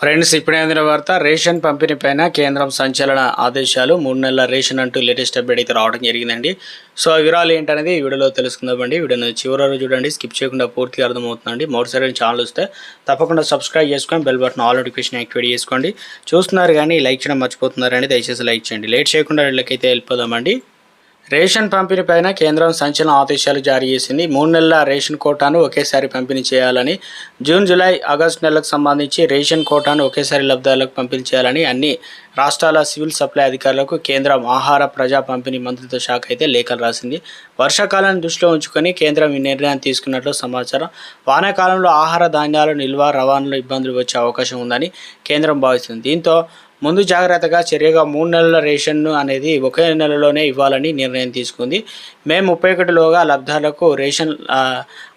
Friends ఇప్పుడే అందిన వార్త రేషన్ పంపిణీ పైన కేంద్రం సంచలన ఆదేశాలు. మూడు నెలల రేషన్ అంటూ లేటెస్ట్ అప్డేట్ అయితే రావడం జరిగిందండి. సో ఆ వివరాలు ఏంటనేది ఈ వీడియోలో తెలుసుకుందామండి. వీడియోని చివరి చూడండి. స్కిప్ చేయకుండా పూర్తిగా అర్థమవుతుందండి. మొదటిసారి ఛానల్ వస్తే తప్పకుండా సబ్స్క్రైబ్ చేసుకొని bell button all notification activate చేసుకోండి. చూస్తున్నారు కానీ లైక్ చేయడం మర్చిపోతున్నారండి దయచేసి లైక్ చేయండి. లేట్ చేయకుండా వీళ్ళకైతే వెళ్ళిపోదామండి. రేషన్ పంపిణీ పైన కేంద్రం సంచలన ఆదేశాలు జారీ చేసింది. మూడు నెలల రేషన్ కోటాను ఒకేసారి పంపిణీ చేయాలని జూన్ జూలై ఆగస్టు నెలలకు సంబంధించి రేషన్ కోటాను ఒకేసారి లబ్ధాలకు పంపిణీ చేయాలని అన్ని రాష్ట్రాల సివిల్ సప్లై అధికారులకు కేంద్రం ఆహార ప్రజా పంపిణీ మంత్రిత్వ శాఖ అయితే లేఖలు రాసింది. వర్షాకాలాన్ని దృష్టిలో ఉంచుకొని కేంద్రం ఈ నిర్ణయాన్ని తీసుకున్నట్లు సమాచారం. వానాకాలంలో ఆహార ధాన్యాల నిల్వ రవాణాలో ఇబ్బందులు వచ్చే అవకాశం ఉందని కేంద్రం భావిస్తుంది. దీంతో ముందు జాగ్రత్తగా చర్యగా మూడు నెలల రేషన్ను అనేది ఒకే నెలలోనే ఇవ్వాలని నిర్ణయం తీసుకుంది. మే ముప్పై ఒకటిలోగా లబ్ధాలకు రేషన్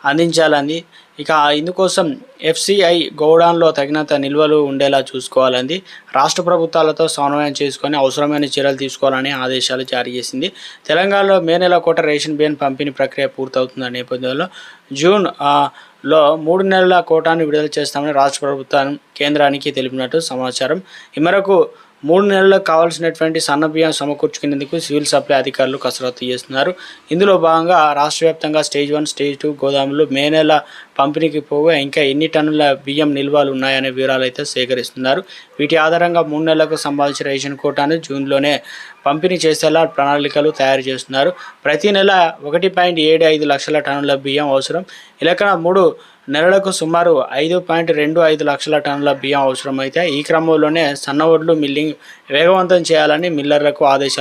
అందించాలని ఇక ఇందుకోసం ఎఫ్సిఐ గోడౌన్లో తగినంత నిల్వలు ఉండేలా చూసుకోవాలంది. రాష్ట్ర ప్రభుత్వాలతో సమన్వయం చేసుకొని అవసరమైన చర్యలు తీసుకోవాలని ఆదేశాలు జారీ చేసింది. తెలంగాణలో మే నెల కోట రేషన్ బియ్యం పంపిణీ ప్రక్రియ పూర్తవుతున్న నేపథ్యంలో జూన్ లో మూడు నెలల కోటాను విడుదల చేస్తామని రాష్ట్ర ప్రభుత్వం కేంద్రానికి తెలిపినట్టు సమాచారం. ఈ మేరకు మూడు నెలలకు కావాల్సినటువంటి సన్న బియ్యం సమకూర్చుకునేందుకు సివిల్ సప్లై అధికారులు కసరత్తు చేస్తున్నారు. ఇందులో భాగంగా రాష్ట్ర వ్యాప్తంగా స్టేజ్ వన్ స్టేజ్ టూ గోదాములు మే నెల పంపిణీకి పోగా ఇంకా ఎన్ని టన్నుల బియ్యం నిల్వలు ఉన్నాయనే వివరాలు అయితే సేకరిస్తున్నారు. వీటి ఆధారంగా మూడు నెలలకు సంబంధించిన రేషన్ కోటాను జూన్లోనే పంపిణీ చేసేలా ప్రణాళికలు తయారు చేస్తున్నారు. ప్రతి నెల ఒకటి పాయింట్ ఏడు ఐదు లక్షల టన్నుల బియ్యం అవసరం. ఇలాగ మూడు నెలలకు సుమారు ఐదు పాయింట్ రెండు ఐదు లక్షల టన్నుల బియ్యం అవసరమైతే ఈ క్రమంలోనే సన్న ఒడ్లు మిల్లింగ్ వేగవంతం చేయాలని మిల్లర్లకు ఆదేశాలు